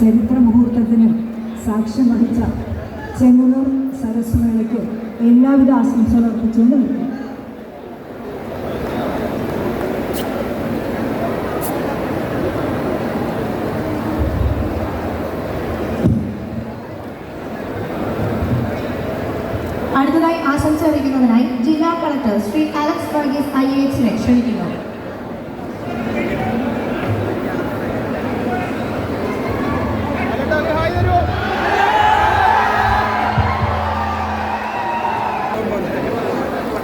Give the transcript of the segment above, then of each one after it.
ചരിത്ര മുഹൂർത്തത്തിന് സാക്ഷ്യം വഹിച്ച ചെങ്ങന്നൂർ സരസ്മേളയ്ക്ക് എല്ലാവിധ ആശംസകൾ അർപ്പിച്ചുകൊണ്ട് അടുത്തതായി ആശംസ അറിയിക്കുന്നതിനായി ജില്ലാ collector Shri Alex Varghese I എച്ചിനെ ക്ഷണിക്കുന്നു.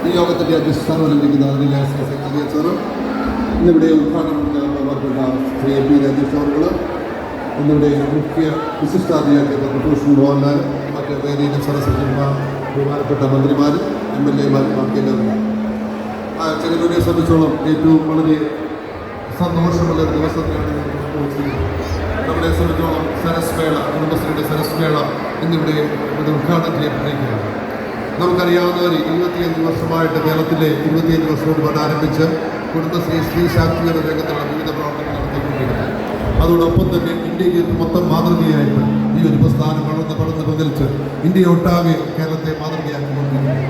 ഈ യോഗത്തിന്റെ അധ്യക്ഷസ്ഥാനം ലഭിക്കുന്ന അതിലെ സെക്രട്ടറി സാറും ഇന്നിവിടെ ഉദ്ഘാടനം ബഹുമാനപ്പെട്ട ശ്രീ എ പി രാജേഷ് അവറുകൾ ഇന്നിവിടെ മുഖ്യ വിശിഷ്ടാതിഥിയാക്കിയ ഭൂഷൺ മോഹൻലാൽ മറ്റ് വേദിയിലെ സദസ്യന്മാർ ബഹുമാനപ്പെട്ട മന്ത്രിമാർ എം എൽ എമാർ ബാക്കിയെല്ലാവരും ആ ചെങ്ങന്നൂരിനെ സംബന്ധിച്ചോളം ഏറ്റവും വളരെ സന്തോഷമുള്ള ഒരു ദിവസത്തിലാണ്. നമ്മളെ സംബന്ധിച്ചോളം സരസ്മേള കുടുംബശ്രീയുടെ സരസ്മേള എന്നിവിടെ ഇവിടെ ഉദ്ഘാടനം ചെയ്യപ്പെട്ടിരിക്കുകയാണ്. നമുക്കറിയാവുന്നവർ ഇരുപത്തിയഞ്ച് വർഷമായിട്ട് കേരളത്തിലെ ഇരുപത്തിയഞ്ച് വർഷം മുൻപ് ആരംഭിച്ച് കുടുംബശ്രീ സ്ത്രീ ശാക്തീകരണ രംഗത്തുള്ള വിവിധ പ്രവർത്തനങ്ങൾ നടത്തിക്കൊണ്ടിരിക്കുന്നത് അതോടൊപ്പം തന്നെ ഇന്ത്യയ്ക്ക് മൊത്തം മാതൃകയായിട്ട് ഈ ഒരു പ്രസ്ഥാനം വളർന്ന് പടർന്ന് പകൽച്ച് ഇന്ത്യ ഒട്ടാകെ കേരളത്തെ മാതൃകയാക്കിക്കൊണ്ടിരിക്കുന്നു.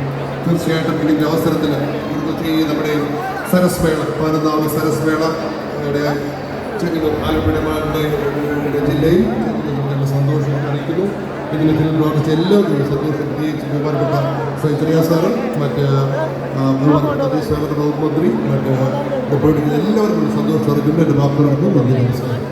തീർച്ചയായിട്ടും ഇതിന്റെ അവസരത്തിൽ കുടുംബശ്രീ നമ്മുടെ സരസ്മേള പതിനൊന്നാമത് സരസ്മേള ഇവിടെ ചെങ്ങന്നൂർ ആലപ്പുഴ ജില്ലയിൽ അറിയിക്കുന്നു ഇതിന് ഇതിൽ പ്രവർത്തിച്ച എല്ലാ ദിവസവും പ്രത്യേകിച്ച് ബഹുമാനപ്പെട്ട സൈത്രിയ സാറ് മറ്റ് ബഹുമാനപ്പെട്ട ദേശീയ വകുപ്പ് മന്ത്രി മറ്റ് ഡെപ്യൂട്ടി എല്ലാവർക്കും സന്തോഷം അറിയിക്കുന്നു എന്റെ വാക്കുകളാണ് നന്ദി നമസ്കാരം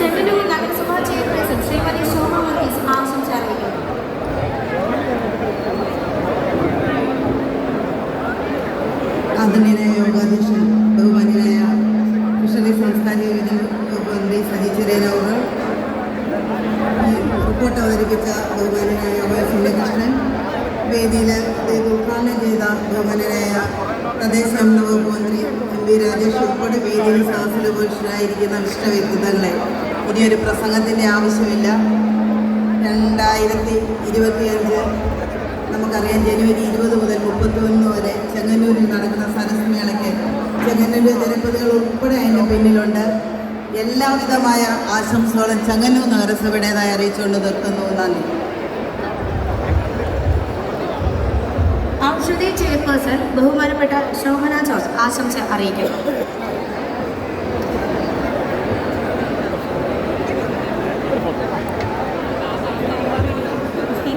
ചെങ്ങന്നൂർ നഗരസഭാ ചെയർപേഴ്സൺ ശ്രീമതി ശോഭ വർഗീസ് ആശംസ അറിയിക്കുന്നു ആദരണീയനായ യോഗാധ്യക്ഷൻ ബഹുമാനായ ഫിഷറി സംസ്ഥാന മന്ത്രി സജി റിപ്പോർട്ട് അവതരിപ്പിച്ച വൈ ഉണ്ണികൃഷ്ണൻ വേദിയിൽ ഉദ്ഘാടനം ചെയ്ത ബഹുമാന്യനായ തദ്ദേശഭരണ വകുപ്പ് മന്ത്രി എം വി രാജേഷ് ഉൾപ്പെടെ വേദിയിൽ സാഹസികപുരുഷനായിരിക്കുന്ന വ്യക്തിത്വങ്ങളെ. ഇനിയൊരു പ്രസംഗത്തിന്റെ ആവശ്യമില്ല. രണ്ടായിരത്തി ഇരുപത്തിയഞ്ച് നമുക്കറിയാം ജനുവരി ഇരുപത് മുതൽ മുപ്പത്തി ഒന്ന് വരെ അതിന്റെ പിന്നിലുണ്ട് എല്ലാവിധമായ ആശംസകളും ചങ്ങന്നൂർ നഗരസഭയുടേതായി അറിയിച്ചുകൊണ്ട് നിർത്തുന്നു. നന്ദി. ഔഷധി ചെയർപേഴ്സൺ ബഹുമാനപ്പെട്ട ശോഭന ജോസ് ആശംസ അറിയിക്കുന്നു.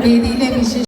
വേദിയിലെ വിശിഷ്ട